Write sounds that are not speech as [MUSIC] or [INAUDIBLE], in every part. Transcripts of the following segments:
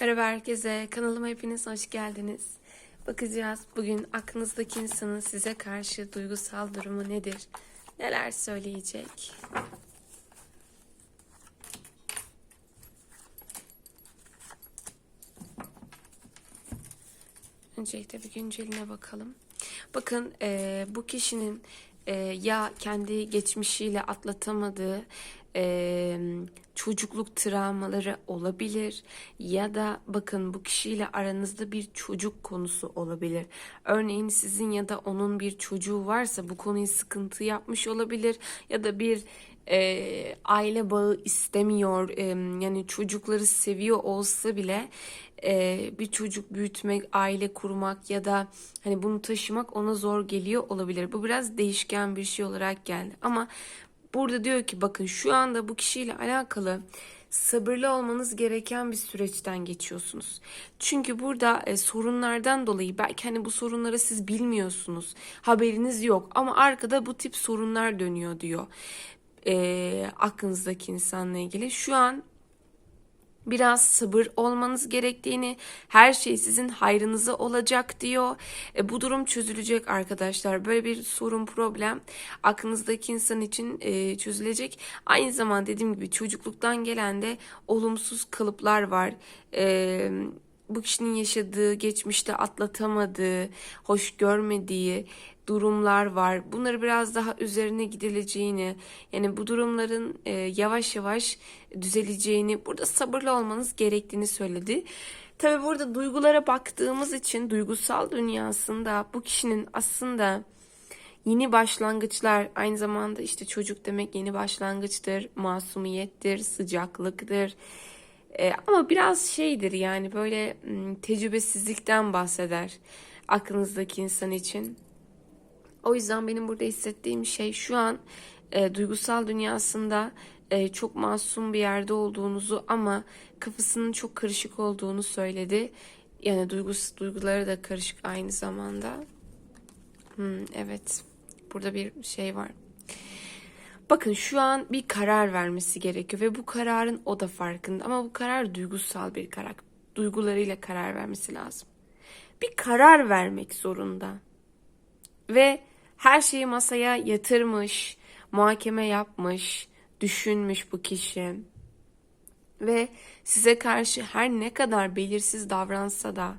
Merhaba herkese. Kanalıma hepiniz hoş geldiniz. Bakacağız bugün aklınızdaki insanın size karşı duygusal durumu nedir? Neler söyleyecek? Öncelikle bir günceline bakalım. Bakın eee, bu kişinin eee, ya kendi geçmişiyle atlatamadığı eee, çocukluk travmaları olabilir ya da bakın bu kişiyle aranızda bir çocuk konusu olabilir. Örneğin sizin ya da onun bir çocuğu varsa bu konuyu sıkıntı yapmış olabilir ya da bir e, aile bağı istemiyor e, yani çocukları seviyor olsa bile e, bir çocuk büyütmek, aile kurmak ya da hani bunu taşımak ona zor geliyor olabilir. Bu biraz değişken bir şey olarak geldi ama burada diyor ki bakın şu anda bu kişiyle alakalı sabırlı olmanız gereken bir süreçten geçiyorsunuz. Çünkü burada e, sorunlardan dolayı belki hani bu sorunları siz bilmiyorsunuz. Haberiniz yok ama arkada bu tip sorunlar dönüyor diyor. E, aklınızdaki insanla ilgili. Şu an biraz sabır olmanız gerektiğini, her şey sizin hayrınıza olacak diyor. E, bu durum çözülecek arkadaşlar. Böyle bir sorun, problem aklınızdaki insan için e, çözülecek. Aynı zamanda dediğim gibi çocukluktan gelen de olumsuz kalıplar var. E, bu kişinin yaşadığı, geçmişte atlatamadığı, hoş görmediği durumlar var. Bunları biraz daha üzerine gidileceğini, yani bu durumların e, yavaş yavaş düzeleceğini, burada sabırlı olmanız gerektiğini söyledi. Tabii burada duygulara baktığımız için duygusal dünyasında bu kişinin aslında yeni başlangıçlar aynı zamanda işte çocuk demek yeni başlangıçtır, masumiyettir, sıcaklıktır. Ee, ama biraz şeydir yani böyle tecrübesizlikten bahseder aklınızdaki insan için. O yüzden benim burada hissettiğim şey şu an e, duygusal dünyasında e, çok masum bir yerde olduğunuzu ama kafasının çok karışık olduğunu söyledi. Yani duygus duyguları da karışık aynı zamanda. Hmm, evet. Burada bir şey var. Bakın şu an bir karar vermesi gerekiyor ve bu kararın o da farkında ama bu karar duygusal bir karar. Duygularıyla karar vermesi lazım. Bir karar vermek zorunda. Ve her şeyi masaya yatırmış, muhakeme yapmış, düşünmüş bu kişi. Ve size karşı her ne kadar belirsiz davransa da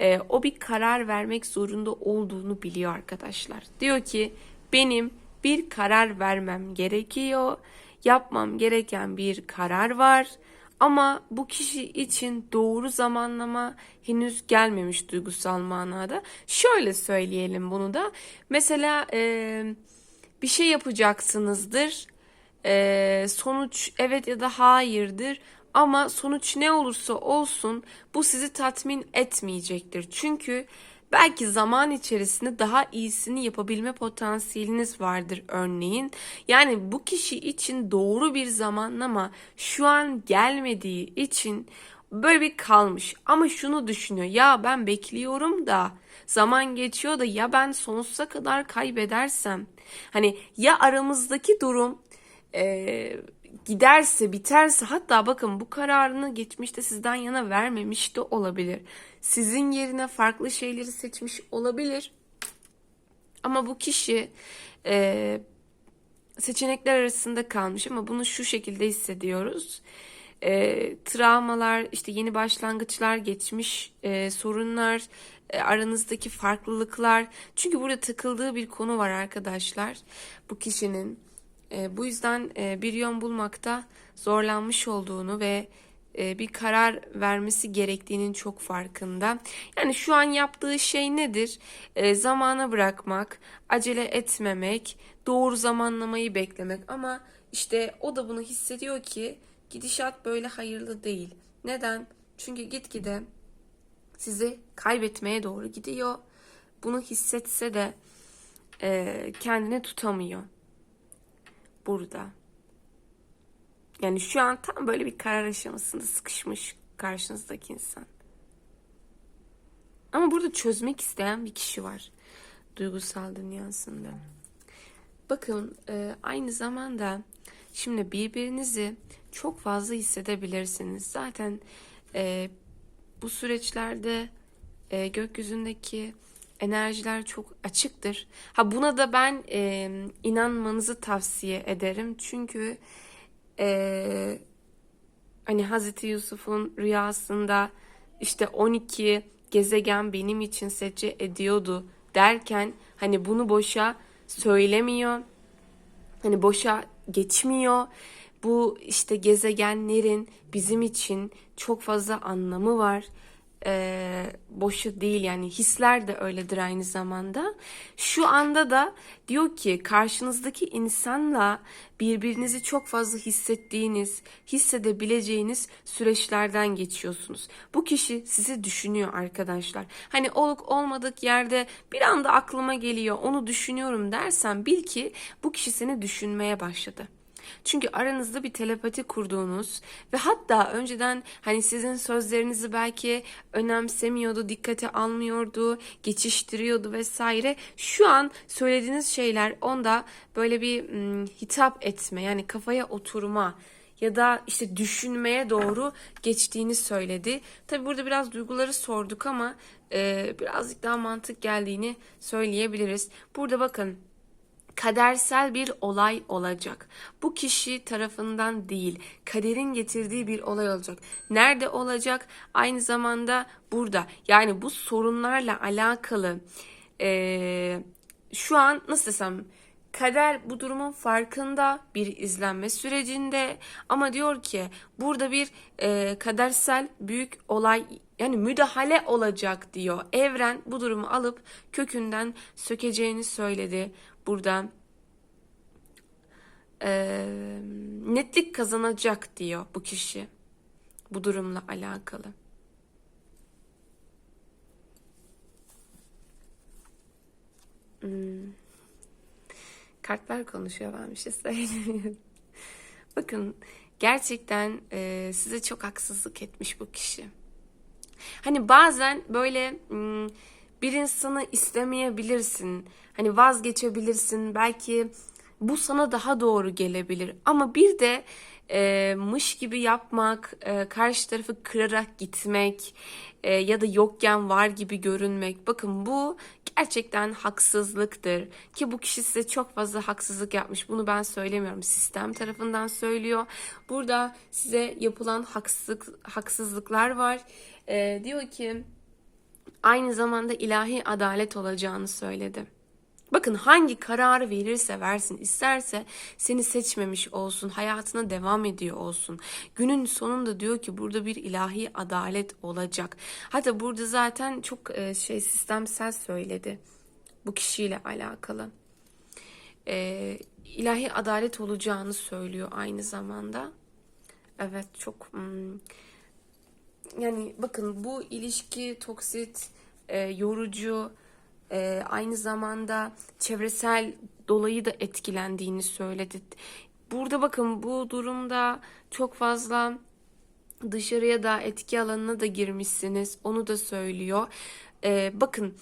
e, o bir karar vermek zorunda olduğunu biliyor arkadaşlar. Diyor ki benim bir karar vermem gerekiyor. Yapmam gereken bir karar var. Ama bu kişi için doğru zamanlama henüz gelmemiş duygusal manada. Şöyle söyleyelim bunu da. Mesela e, bir şey yapacaksınızdır. E, sonuç evet ya da hayırdır. Ama sonuç ne olursa olsun bu sizi tatmin etmeyecektir. Çünkü belki zaman içerisinde daha iyisini yapabilme potansiyeliniz vardır örneğin. Yani bu kişi için doğru bir zamanlama şu an gelmediği için böyle bir kalmış. Ama şunu düşünüyor. Ya ben bekliyorum da zaman geçiyor da ya ben sonsuza kadar kaybedersem. Hani ya aramızdaki durum e, giderse biterse hatta bakın bu kararını geçmişte sizden yana vermemiş de olabilir. Sizin yerine farklı şeyleri seçmiş olabilir. Ama bu kişi e, seçenekler arasında kalmış ama bunu şu şekilde hissediyoruz. E, travmalar, işte yeni başlangıçlar, geçmiş e, sorunlar, e, aranızdaki farklılıklar. Çünkü burada takıldığı bir konu var arkadaşlar. Bu kişinin e, bu yüzden e, bir yön bulmakta zorlanmış olduğunu ve e, bir karar vermesi gerektiğinin çok farkında. Yani şu an yaptığı şey nedir? E, zamana bırakmak, acele etmemek, doğru zamanlamayı beklemek. Ama işte o da bunu hissediyor ki gidişat böyle hayırlı değil. Neden? Çünkü gitgide sizi kaybetmeye doğru gidiyor. Bunu hissetse de e, kendini tutamıyor burada. Yani şu an tam böyle bir karar aşamasında sıkışmış karşınızdaki insan. Ama burada çözmek isteyen bir kişi var duygusal dünyasında. Bakın e, aynı zamanda şimdi birbirinizi çok fazla hissedebilirsiniz. Zaten e, bu süreçlerde e, gökyüzündeki enerjiler çok açıktır. Ha buna da ben e, inanmanızı tavsiye ederim. Çünkü e, hani Hazreti Yusuf'un rüyasında işte 12 gezegen benim için secde ediyordu derken hani bunu boşa söylemiyor. Hani boşa geçmiyor. Bu işte gezegenlerin bizim için çok fazla anlamı var. Ee, boşu değil yani hisler de öyledir aynı zamanda. Şu anda da diyor ki karşınızdaki insanla birbirinizi çok fazla hissettiğiniz, hissedebileceğiniz süreçlerden geçiyorsunuz. Bu kişi sizi düşünüyor arkadaşlar. Hani oluk olmadık yerde bir anda aklıma geliyor onu düşünüyorum dersen bil ki bu kişi seni düşünmeye başladı. Çünkü aranızda bir telepati kurduğunuz ve hatta önceden hani sizin sözlerinizi belki önemsemiyordu, dikkate almıyordu, geçiştiriyordu vesaire. Şu an söylediğiniz şeyler onda böyle bir hitap etme yani kafaya oturma ya da işte düşünmeye doğru geçtiğini söyledi. Tabi burada biraz duyguları sorduk ama e, birazcık daha mantık geldiğini söyleyebiliriz. Burada bakın kadersel bir olay olacak. Bu kişi tarafından değil, kaderin getirdiği bir olay olacak. Nerede olacak? Aynı zamanda burada. Yani bu sorunlarla alakalı e, şu an nasıl desem kader bu durumun farkında bir izlenme sürecinde ama diyor ki burada bir e, kadersel büyük olay yani müdahale olacak diyor. Evren bu durumu alıp kökünden sökeceğini söyledi burada e, netlik kazanacak diyor bu kişi bu durumla alakalı. Hmm. Kartlar konuşuyor ben bir şey söylemiyorum. [LAUGHS] Bakın gerçekten e, size çok haksızlık etmiş bu kişi. Hani bazen böyle hmm, bir insanı istemeyebilirsin. Hani vazgeçebilirsin. Belki bu sana daha doğru gelebilir. Ama bir de e, mış gibi yapmak, e, karşı tarafı kırarak gitmek e, ya da yokken var gibi görünmek. Bakın bu gerçekten haksızlıktır. Ki bu kişi size çok fazla haksızlık yapmış. Bunu ben söylemiyorum. Sistem tarafından söylüyor. Burada size yapılan haksızlık, haksızlıklar var. E, diyor ki aynı zamanda ilahi adalet olacağını söyledi. Bakın hangi kararı verirse versin isterse seni seçmemiş olsun hayatına devam ediyor olsun. Günün sonunda diyor ki burada bir ilahi adalet olacak. Hatta burada zaten çok e, şey sistemsel söyledi bu kişiyle alakalı. E, ilahi adalet olacağını söylüyor aynı zamanda. Evet çok hmm, yani bakın bu ilişki toksit, e, yorucu, e, aynı zamanda çevresel dolayı da etkilendiğini söyledi. Burada bakın bu durumda çok fazla dışarıya da etki alanına da girmişsiniz. Onu da söylüyor. E, bakın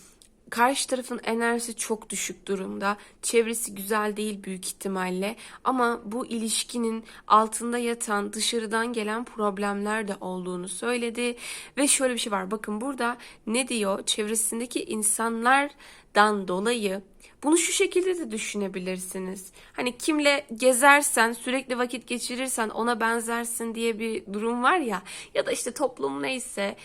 Karşı tarafın enerjisi çok düşük durumda. Çevresi güzel değil büyük ihtimalle. Ama bu ilişkinin altında yatan dışarıdan gelen problemler de olduğunu söyledi. Ve şöyle bir şey var. Bakın burada ne diyor? Çevresindeki insanlardan dolayı bunu şu şekilde de düşünebilirsiniz. Hani kimle gezersen, sürekli vakit geçirirsen ona benzersin diye bir durum var ya. Ya da işte toplum neyse,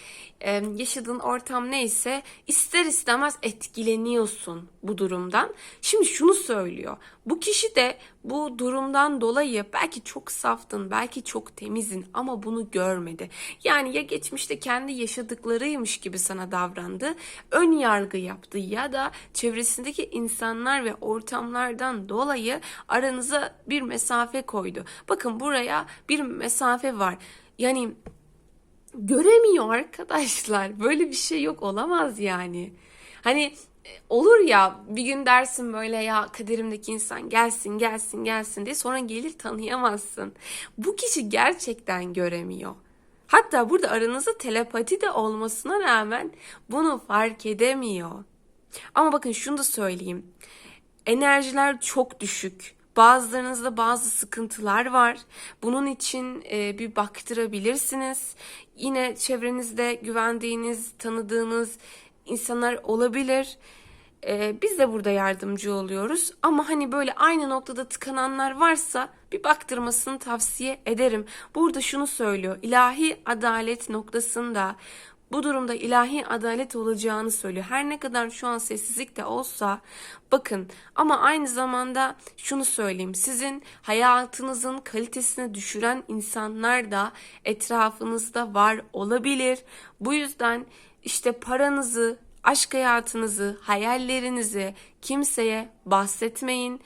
yaşadığın ortam neyse ister istemez etkileniyorsun bu durumdan. Şimdi şunu söylüyor. Bu kişi de bu durumdan dolayı belki çok saftın, belki çok temizin ama bunu görmedi. Yani ya geçmişte kendi yaşadıklarıymış gibi sana davrandı, ön yargı yaptı ya da çevresindeki insanlar ve ortamlardan dolayı aranıza bir mesafe koydu. Bakın buraya bir mesafe var. Yani göremiyor arkadaşlar. Böyle bir şey yok olamaz yani. Hani olur ya bir gün dersin böyle ya kaderimdeki insan gelsin gelsin gelsin diye sonra gelir tanıyamazsın. Bu kişi gerçekten göremiyor. Hatta burada aranızda telepati de olmasına rağmen bunu fark edemiyor. Ama bakın şunu da söyleyeyim. Enerjiler çok düşük. Bazılarınızda bazı sıkıntılar var. Bunun için e, bir baktırabilirsiniz. Yine çevrenizde güvendiğiniz, tanıdığınız insanlar olabilir. Ee, biz de burada yardımcı oluyoruz. Ama hani böyle aynı noktada tıkananlar varsa bir baktırmasını tavsiye ederim. Burada şunu söylüyor. İlahi adalet noktasında bu durumda ilahi adalet olacağını söylüyor. Her ne kadar şu an sessizlik de olsa bakın ama aynı zamanda şunu söyleyeyim. Sizin hayatınızın kalitesini düşüren insanlar da etrafınızda var olabilir. Bu yüzden işte paranızı, aşk hayatınızı, hayallerinizi kimseye bahsetmeyin.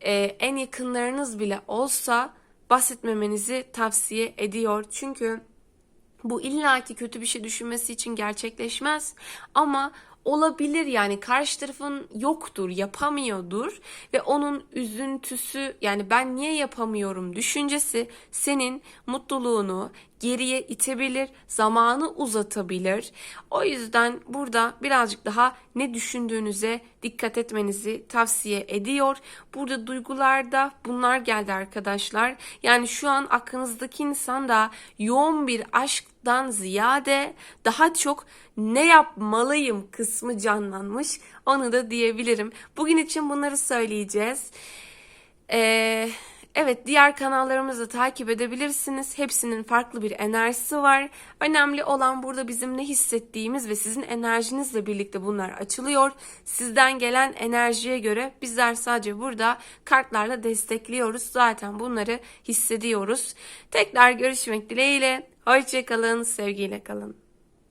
Ee, en yakınlarınız bile olsa bahsetmemenizi tavsiye ediyor. Çünkü bu illaki kötü bir şey düşünmesi için gerçekleşmez ama olabilir yani karşı tarafın yoktur, yapamıyordur ve onun üzüntüsü yani ben niye yapamıyorum düşüncesi senin mutluluğunu geriye itebilir, zamanı uzatabilir. O yüzden burada birazcık daha ne düşündüğünüze dikkat etmenizi tavsiye ediyor. Burada duygularda bunlar geldi arkadaşlar. Yani şu an aklınızdaki insan da yoğun bir aşktan ziyade daha çok ne yapmalıyım kısmı canlanmış. Onu da diyebilirim. Bugün için bunları söyleyeceğiz. Eee Evet diğer kanallarımızı takip edebilirsiniz. Hepsinin farklı bir enerjisi var. Önemli olan burada bizim ne hissettiğimiz ve sizin enerjinizle birlikte bunlar açılıyor. Sizden gelen enerjiye göre bizler sadece burada kartlarla destekliyoruz. Zaten bunları hissediyoruz. Tekrar görüşmek dileğiyle. Hoşçakalın, sevgiyle kalın.